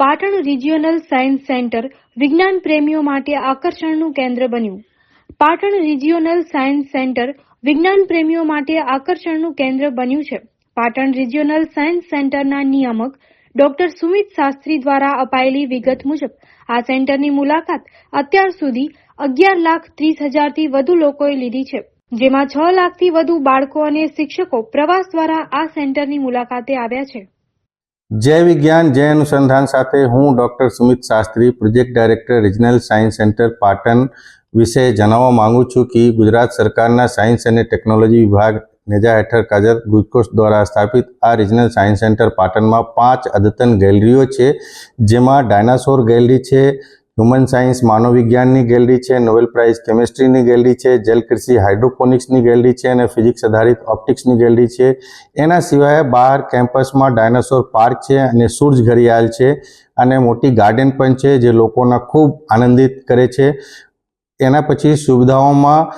Patan regional science centre વિજ્ઞાન પ્રેમીઓ માટે આકર્ષણનું કેન્દ્ર બન્યું. પાટણ રિજિયોનલ સાયન્સ સેન્ટર વિજ્ઞાન પ્રેમીઓ માટે આકર્ષણનું કેન્દ્ર બન્યું છે. પાટણ રિજિયોનલ સાયન્સ સેન્ટરના નિયામક ડોક્ટર સુમિત શાસ્ત્રી દ્વારા અપાયેલી વિગત મુજબ, આ સેન્ટરની મુલાકાત અત્યાર સુધી અગિયાર લાખ ત્રીસ હજારથી વધુ લોકોએ લીધી છે. જેમાં છ લાખથી વધુ બાળકો અને શિક્ષકો પ્રવાસ દ્વારા આ સેન્ટરની મુલાકાતે આવ્યા છે. જય વિજ્ઞાન જય અનુસંધાન સાથે હું doctor Sumit Shastri, project director, regional science centre, Patan વિશે જણાવવા માંગુ છું કે ગુજરાત સરકારના સાયન્સ અને ટેકનોલોજી વિભાગ નેજા હેઠળ કાજર ગુજકોસ્ટ દ્વારા સ્થાપિત આ રિજનલ સાયન્સ સેન્ટર પાટણમાં પાંચ અદ્યતન ગેલેરીઓ છે, જેમાં ડાયનાસોર ગેલેરી છે હ્યુમન સાયન્સ માનવ વિજ્ઞાનની ગેલેરી છે, નોબેલ પ્રાઇઝ કેમિસ્ટ્રીની ગેલેરી છે, જેલ કૃષિ હાઇડ્રોપોનિક્સની ગેલેરી છે અને ફિઝિક્સ આધારિત ઓપ્ટિક્સની ગેલેરી છે. એના સિવાય બહાર કેમ્પસમાં ડાયનાસોર પાર્ક છે અને સૂર્જ ઘડિયાળ છે અને મોટી ગાર્ડન પણ છે જે લોકોના ખૂબ આનંદિત કરે છે. એના પછી સુવિધાઓમાં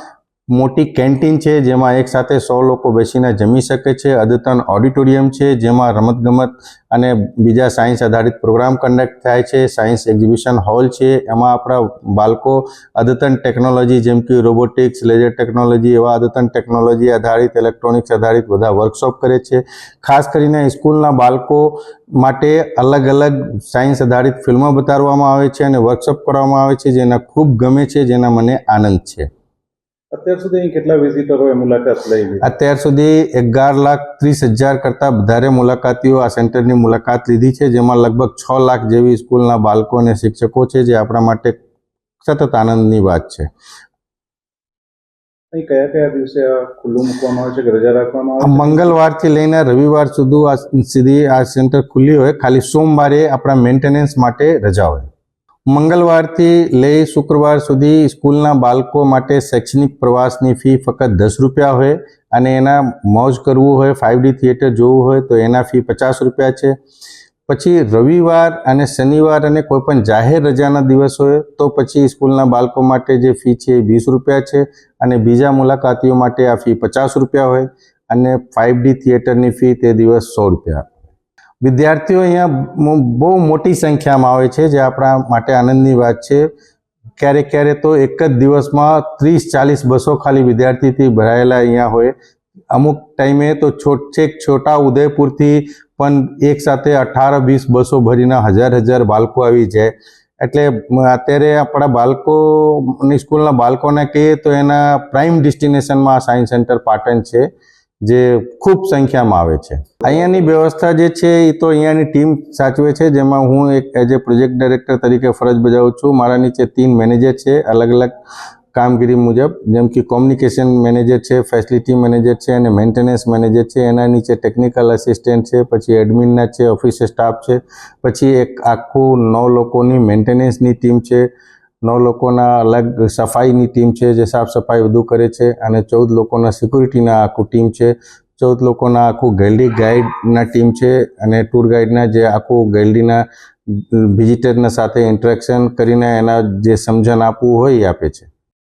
મોટી કેન્ટીન છે, જેમાં એક સાથે સો લોકો બેસીને જમી શકે છે. અદ્યતન ઓડિટોરિયમ છે, જેમાં રમતગમત અને બીજા સાયન્સ આધારિત પ્રોગ્રામ કન્ડક્ટ થાય છે. સાયન્સ એક્ઝિબિશન હોલ છે, એમાં આપણા બાળકો અદ્યતન ટેકનોલોજી જેમ કે રોબોટિક્સ લેઝર ટેકનોલોજી એવા અદ્યતન ટેકનોલોજી આધારિત ઇલેક્ટ્રોનિક્સ આધારિત બધા વર્કશોપ કરે છે. ખાસ કરીને સ્કૂલના બાળકો માટે અલગ અલગ સાયન્સ આધારિત ફિલ્મો બતાવવામાં આવે છે અને વર્કશોપ કરવામાં આવે છે, જેના ખૂબ ગમે છે, જેના મને આનંદ છે. અત્યાર સુધી અહીં કેટલા વિઝિટરોએ મુલાકાત લઈ અત્યાર સુધી અગિયાર લાખ ત્રીસ હજાર કરતાં વધારે મુલાકાતીઓ આ સેન્ટરની મુલાકાત લીધી છે જેમાં લગભગ છ લાખ જેવી સ્કૂલના બાળકો અને શિક્ષકો છે જે આપણા માટે સતત આનંદની વાત છે. અહીં કયા કયા દિવસે આ ખુલ્લું મૂકવામાં આવે છે કે રજા રાખવામાં આવે મંગળવારથી લઈને રવિવાર સુધી આ સુધી આ સેન્ટર ખુલ્લી હોય. ખાલી સોમવારે આપણા મેન્ટેનન્સ માટે રજા હોય. મંગળવારથી લઈ શુક્રવાર સુધી સ્કૂલના બાળકો માટે શૈક્ષણિક પ્રવાસની ફી ફક્ત દસ રૂપિયા હોય અને એના મોજ કરવું હોય ફાઇવ ડી થિયેટર જોવું હોય તો એના ફી પચાસ રૂપિયા છે. પછી રવિવાર અને શનિવાર અને કોઈપણ જાહેર રજાના દિવસ હોય તો પછી સ્કૂલના બાળકો માટે જે ફી છે એ વીસ રૂપિયા છે અને બીજા મુલાકાતીઓ માટે આ ફી પચાસ રૂપિયા હોય અને ફાઇવ ડી થિયેટરની ફી તે દિવસ સો રૂપિયા. વિદ્યાર્થીઓ અહીંયા બહુ મોટી સંખ્યામાં આવે છે, જે આપણા માટે આનંદની વાત છે. ક્યારેક ક્યારેક તો એક જ દિવસમાં ત્રીસ ચાલીસ બસો ખાલી વિદ્યાર્થીથી ભરાયેલા અહીંયા હોય. અમુક ટાઈમે તો છેક છોટા ઉદયપુરથી પણ એક સાથે અઠાર, વીસ બસો ભરીને હજાર હજાર બાળકો આવી જાય. એટલે અત્યારે આપણા બાળકોની સ્કૂલના બાળકોને કહીએ તો એના પ્રાઇમ ડેસ્ટિનેશનમાં આ સાયન્સ સેન્ટર પાટણ છે. જે ખૂબ સંખ્યામાં આવે છે. અહીંયાની વ્યવસ્થા જે છે, એ તો અહીંયાની ટીમ સાચવે છે. જેમાં હું એક એઝ એ પ્રોજેક્ટ ડાયરેક્ટર તરીકે ફરજ બજાવું છું. મારા નીચે તીન મેનેજર છે, અલગ અલગ કામગીરી મુજબ. જેમ કે કોમ્યુનિકેશન મેનેજર છે, ફેસિલિટી મેનેજર છે અને મેન્ટેનન્સ મેનેજર છે. એના નીચે ટેકનિકલ અસિસ્ટન્ટ છે, પછી એડમિનના છે, ઓફિસ સ્ટાફ છે. પછી એક આખું નવ લોકોની મેન્ટેનન્સની ટીમ છે. નવ લોકોના અલગ સફાઈની ટીમ છે જે સાફ સફાઈ બધું કરે છે અને ચૌદ લોકોના સિક્યુરિટીના આખું ટીમ છે. ચૌદ લોકોના આખું ગેલરી ગાઈડના ટીમ છે અને ટૂર ગાઈડના જે આખું ગેલરીના વિઝિટરના સાથે ઇન્ટરેક્શન કરીને એના જે સમજણ આપવું હોય એ આપે છે.